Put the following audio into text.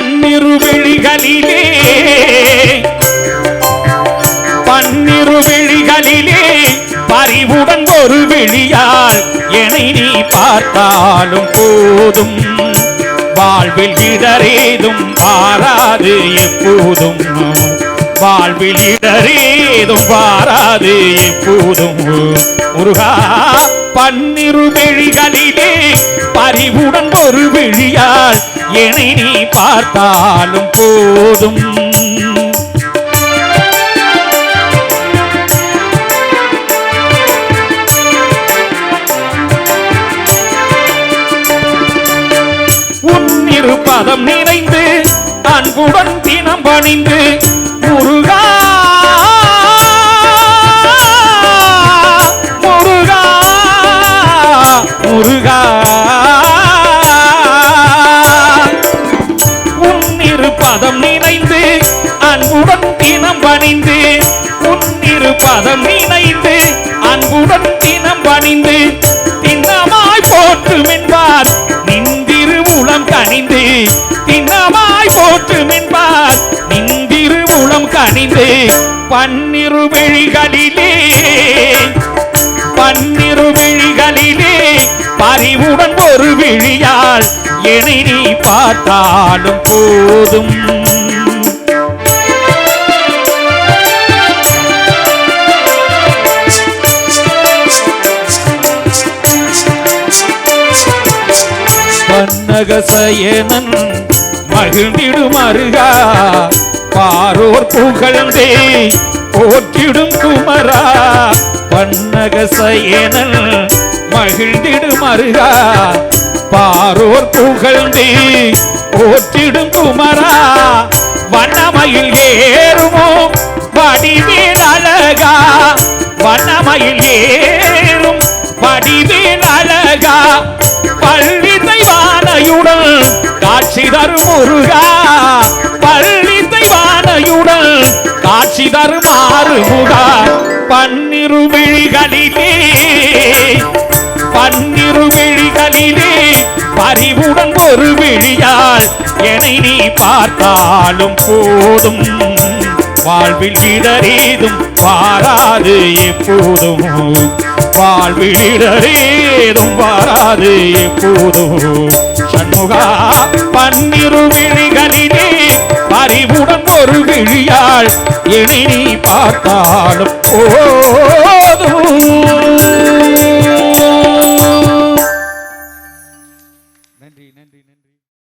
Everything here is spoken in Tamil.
பன்னிரு விழிகளிலே. பன்னிரு விழிகளிலே பறிவுடன் ஒரு விழியால் என்னை நீ பார்த்தாலும் போதும். வாழ்வில் இடரேதும் பாராது எப்போதும். வாழ்வில் இடரேதும் பாராது எப்போதும். முருகா பன்னிரு விழிகளிலே பறிவுடன் ஒரு விழியால் என்னை நீ பார்த்தாலும் போதும். உன்னிரு பதம் நினைந்து அன்புடன் தினம் பணிந்து முருகா தினம் பணிந்து உன்னிரு பதம் இணைந்து அன்புடன் தினம் பணிந்து திண்ணமாய் போற்றும் என்பார் நின்றிரு உளம் கணிந்து திண்ணமாய் போற்றும் என்பார் நின்றிரு உளம் கணிந்து பன்னிரு விழிகளிலே பன்னிரு விழிகளிலே பறிவுடன் ஒரு விழியால் என்னை நீ பார்த்தாலும் போதும். பன்னகசயனன் மகிழ்ந்திடும் அருகா. பாரோர் புகழ்ந்தே போற்றிடும் குமரா. பன்னகசயனன் மகிழ்ந்திடும் அருகா. பாரோர் புகழ்ந்தே போற்றிடும் குமரா. வண்ணமயில் ஏறுமோ வடிவேல் அழகா. வண்ணமயில் ஏறும் வடிவேல் தரும் முருகா பள்ளி தெய்வானையுடன் காட்சி தரும் ஆறுமுகா பன்னிரு விழிகளிலே பன்னிரு விழிகளிலே பறிவுடன் ஒரு விழியால் என்னை நீ பார்த்தாலும் போதும். வாழ்வில் இடரேதும் வாராது எப்போதும். வாழ்வில் இடரேதும் வாராது எப்போதும். முகா பன்னிரு விழிகளிலே அறிவுடன் ஒரு விழியாள். என்னை பார்த்தாலும் போதும்.